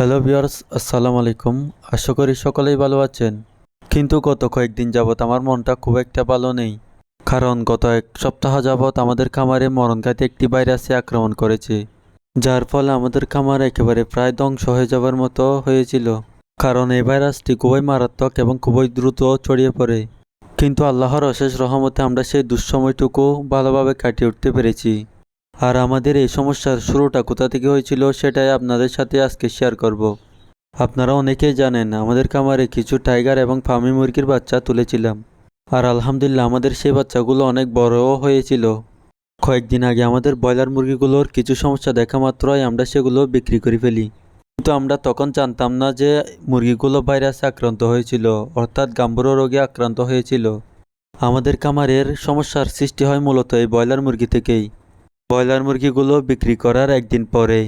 Hello viewers, আসসালামু আলাইকুম। আশা করি সকলেই ভালো আছেন। কিন্তু গত কয়েকদিন যাবৎ আমার মনটা খুব একটা ভালো নেই। কারণ গত এক সপ্তাহ যাবৎ আমাদের খামারে মরণঘাতী একটি ভাইরাসে আক্রমণ করেছে। যার ফলে আমাদের খামার একেবারে প্রায় ধ্বংস হয়ে যাবার মতো হয়েছিল। কারণ এই ভাইরাসটি খুবই মারাত্মক এবং খুবই দ্রুত ছড়িয়ে পড়ে। কিন্তু আল্লাহর অশেষ রহমতে আমরা সেই দুঃসময়টুকু ভালোভাবে কাটিয়ে উঠতে পেরেছি। আর আমাদের এই সমস্যার শুরুটা কোথা থেকে হয়েছিল সেটাই আপনাদের সাথে আজকে শেয়ার করব। আপনারা অনেকেই জানেন, আমাদের খামারে কিছু টাইগার এবং ফার্মি মুরগির বাচ্চা তুলেছিলাম। আর আলহামদুলিল্লাহ আমাদের সেই বাচ্চাগুলো অনেক বড়ও হয়েছিল। কয়েকদিন আগে আমাদের ব্রয়লার মুরগিগুলোর কিছু সমস্যা দেখা মাত্রই আমরা সেগুলো বিক্রি করে ফেলি। কিন্তু আমরা তখন জানতাম না যে মুরগিগুলো ভাইরাসে আক্রান্ত হয়েছিল, অর্থাৎ গাম্বুরো রোগে আক্রান্ত হয়েছিল। আমাদের খামারের সমস্যার সৃষ্টি হয় মূলত এই ব্রয়লার মুরগি থেকেই। ব্রয়লার মুরগিগুলো বিক্রি করার একদিন পরে।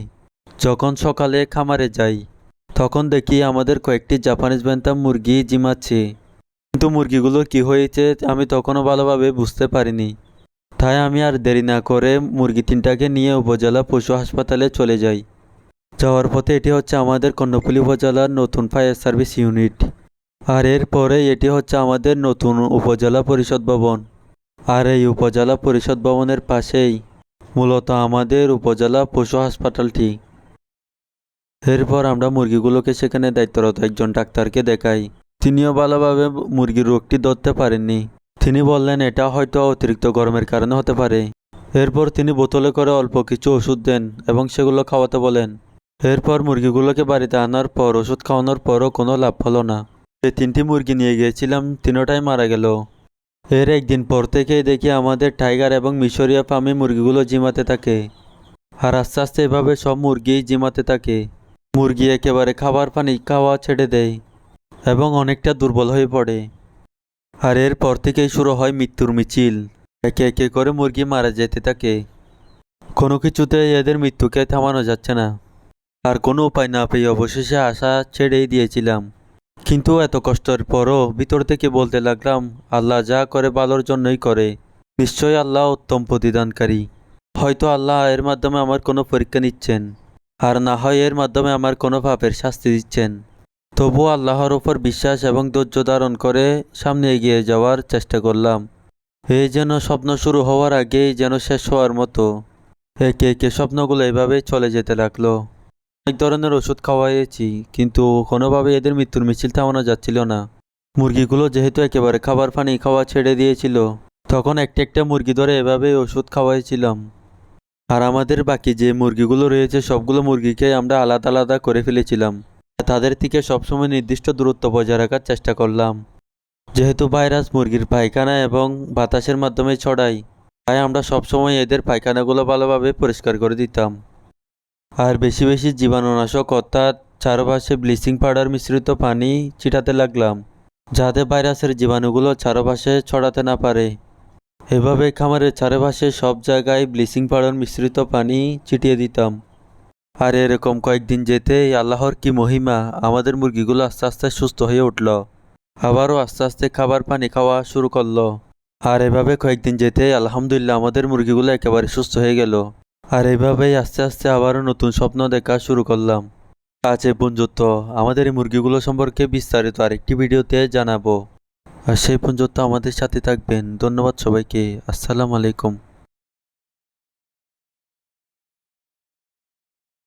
যখন সকালে খামারে যাই, তখন দেখি আমাদের কয়েকটি জাপানিজ ব্যান্তাম মুরগি জিমাচ্ছে। কিন্তু মুরগিগুলো কি হয়েছে আমি তখনও ভালোভাবে বুঝতে পারিনি। তাই আমি আর দেরি না করে মুরগি তিনটাকে নিয়ে উপজেলা পশু হাসপাতালে চলে যাই। যাওয়ার পথে এটি হচ্ছে আমাদের কর্ণফুলী উপজেলার নতুন ফায়ার সার্ভিস ইউনিট। আর এরপরে এটি হচ্ছে আমাদের নতুন উপজেলা পরিষদ ভবন। আর এই উপজেলা পরিষদ ভবনের পাশেই মূলত আমাদের উপজেলা পশু হাসপাতালটি। এরপর আমরা মুরগিগুলোকে সেখানে দায়িত্বরত একজন ডাক্তারকে দেখাই। তিনিও ভালোভাবে মুরগির রোগটি ধরতে পারেননি। তিনি বললেন, এটা হয়তো অতিরিক্ত গরমের কারণে হতে পারে। এরপর তিনি বোতলে করে অল্প কিছু ওষুধ দেন এবং সেগুলো খাওয়াতে বলেন। এরপর মুরগিগুলোকে বাড়িতে আনার পর, ওষুধ খাওয়ানোর পরও কোনো লাভ হলো না। যে তিনটি মুরগি নিয়ে গিয়েছিলাম, তিনোটাই মারা গেল। এর একদিন পর থেকেই দেখি আমাদের টাইগার এবং মিশরীয় ফার্মে মুরগিগুলো জিমাতে থাকে। আর আস্তে আস্তে এভাবে সব মুরগি জিমাতে থাকে। মুরগি একেবারে খাবার পানি খাওয়া ছেড়ে দেয় এবং অনেকটা দুর্বল হয়ে পড়ে। আর এরপর থেকেই শুরু হয় মৃত্যুর মিছিল। একে একে করে মুরগি মারা যেতে থাকে। কোনো কিছুতে এদের মৃত্যুকে থামানো যাচ্ছে না। আর কোনো উপায় না পেয়ে অবশেষে আশা ছেড়েই দিয়েছিলাম। কিন্তু এত কষ্টের পরও ভিতর থেকে বলতে লাগলাম, আল্লাহ যা করে ভালোর জন্যই করে। নিশ্চয়ই আল্লাহ উত্তম প্রতিদানকারী। হয়তো আল্লাহ এর মাধ্যমে আমার কোনো পরীক্ষা নিচ্ছেন, আর না হয় এর মাধ্যমে আমার কোনো পাপের শাস্তি দিচ্ছেন। তবুও আল্লাহর ওপর বিশ্বাস এবং ধৈর্য ধারণ করে সামনে এগিয়ে যাওয়ার চেষ্টা করলাম। এই যেন স্বপ্ন শুরু হওয়ার আগেই যেন শেষ হওয়ার মতো। একে একে স্বপ্নগুলো এভাবে চলে যেতে লাগল। অনেক ধরনের ওষুধ খাওয়াইয়েছি, কিন্তু কোনোভাবে এদের মৃত্যুর মিছিল থামানো যাচ্ছিল না। মুরগিগুলো যেহেতু একেবারে খাবার পানি খাওয়া ছেড়ে দিয়েছিল, তখন একটা একটা মুরগি ধরে এভাবে ওষুধ খাওয়াইছিলাম। আর আমাদের বাকি যে মুরগিগুলো রয়েছে, সবগুলো মুরগিকে আমরা আলাদা আলাদা করে ফেলেছিলাম। তাদের থেকে সবসময় নির্দিষ্ট দূরত্ব বজায় রাখার চেষ্টা করলাম। যেহেতু ভাইরাস মুরগির পায়খানা এবং বাতাসের মাধ্যমে ছড়াই তাই আমরা সবসময় এদের পায়খানাগুলো ভালোভাবে পরিষ্কার করে দিতাম। আর বেশি বেশি জীবাণুনাশক অর্থাৎ চারপাশে ব্লিচিং পাউডার মিশ্রিত পানি ছিটাতে লাগলাম, যাতে ভাইরাসের জীবাণুগুলো চারপাশে ছড়াতে না পারে। এভাবে খামারের চারপাশে সব জায়গায় ব্লিচিং পাউডার মিশ্রিত পানি ছিটিয়ে দিতাম। আর এরকম কয়েকদিন যেতেই আল্লাহর কি মহিমা, আমাদের মুরগিগুলো আস্তে আস্তে সুস্থ হয়ে উঠল। আবারও আস্তে আস্তে খাবার পানি খাওয়া শুরু করল। আর এভাবে কয়েকদিন যেতেই আলহামদুলিল্লাহ আমাদের মুরগিগুলো একেবারে সুস্থ হয়ে গেল। আর এইভাবেই আস্তে আস্তে আবারও নতুন স্বপ্ন দেখা শুরু করলাম। আজ এ পর্যন্ত আমাদের এই মুরগিগুলো সম্পর্কে বিস্তারিত আরেকটি ভিডিওতে জানাব। আর সেই পর্যন্ত আমাদের সাথে থাকবেন। ধন্যবাদ সবাইকে। আসসালামু আলাইকুম।